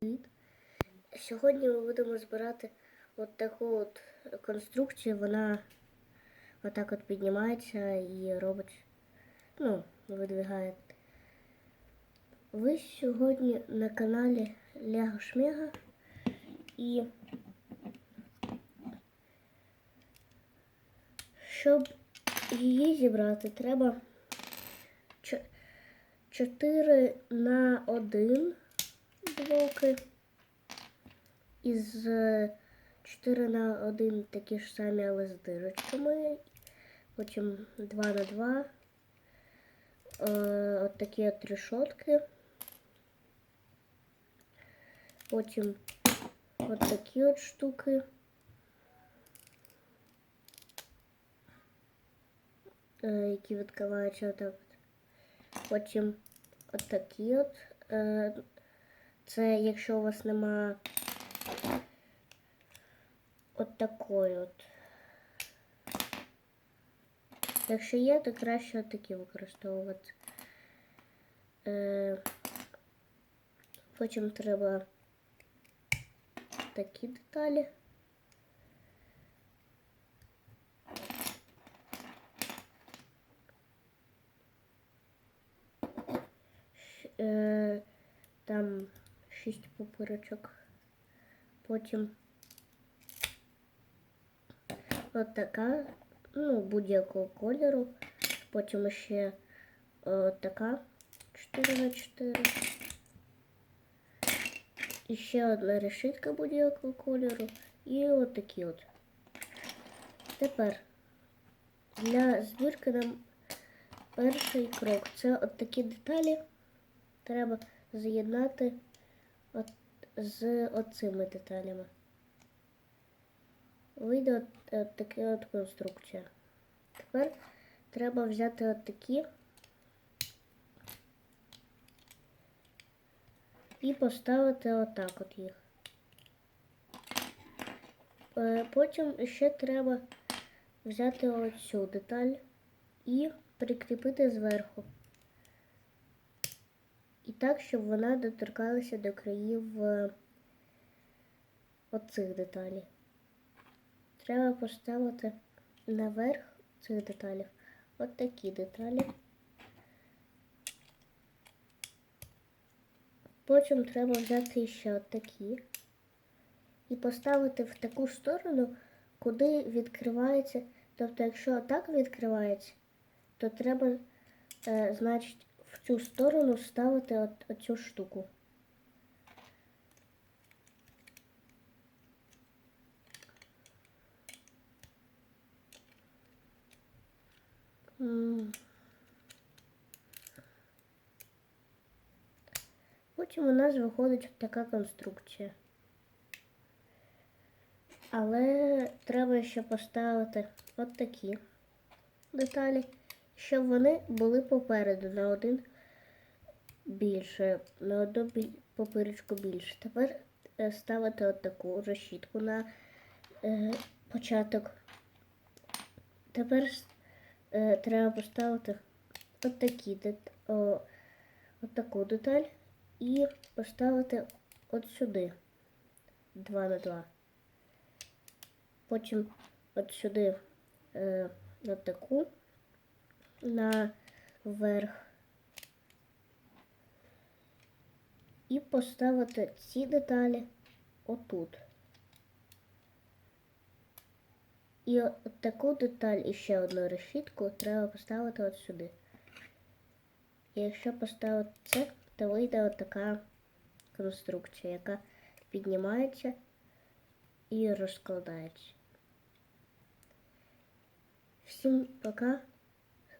Привіт! Сьогодні ми будемо збирати от таку от конструкцію. Вона отак от піднімається і робить, ну, видвигає. Ви сьогодні на каналі Лего Шмега і щоб її зібрати, треба 4 на 1 блоки із 4 на 1 такі ж самі, але з дирочками. Потім 2 на 2. Е, от такі от решетки. Потім от такі от штуки. Е, які відкриваються отак. от. Потім от такі от. Це якщо у вас нема от такої от. Якщо є, то краще такі використовувати. Е, потім треба такі деталі. Е, там шість пупирочок. Потім от така, ну, будь-якого кольору. Потім ще от така 4 на 4. І ще одна решітка будь-якого кольору. І от такі от. Тепер для збірки нам перший крок. Це от такі деталі треба з'єднати от, з оцими деталями. Вийде от, от така от конструкція. Тепер треба взяти от такі і поставити отак от їх. Е, Потім ще треба взяти оцю деталь і прикріпити зверху. І так, щоб вона доторкалася до країв е, оцих деталей. Треба поставити наверх цих деталей от такі деталі. Потім треба взяти ще от такі і поставити в таку сторону, куди відкривається. Тобто, якщо отак відкривається, то треба, е, значить, в цю сторону ставити от, оцю штуку. Потім у нас виходить така конструкція. Але треба ще поставити от такі деталі, щоб вони були попереду на один більше, на одну папирочку більше. Тепер е, ставити от таку решітку на е, початок. Тепер е, треба поставити от такі о, от деталь і поставити от сюди 2 на 2. Потім от сюди е, от таку наверх. І поставити ці деталі отут. І от таку деталь і ще одну решітку треба поставити от сюди. І якщо поставити це, то вийде от така конструкція, яка піднімається і розкладається. Всім пока.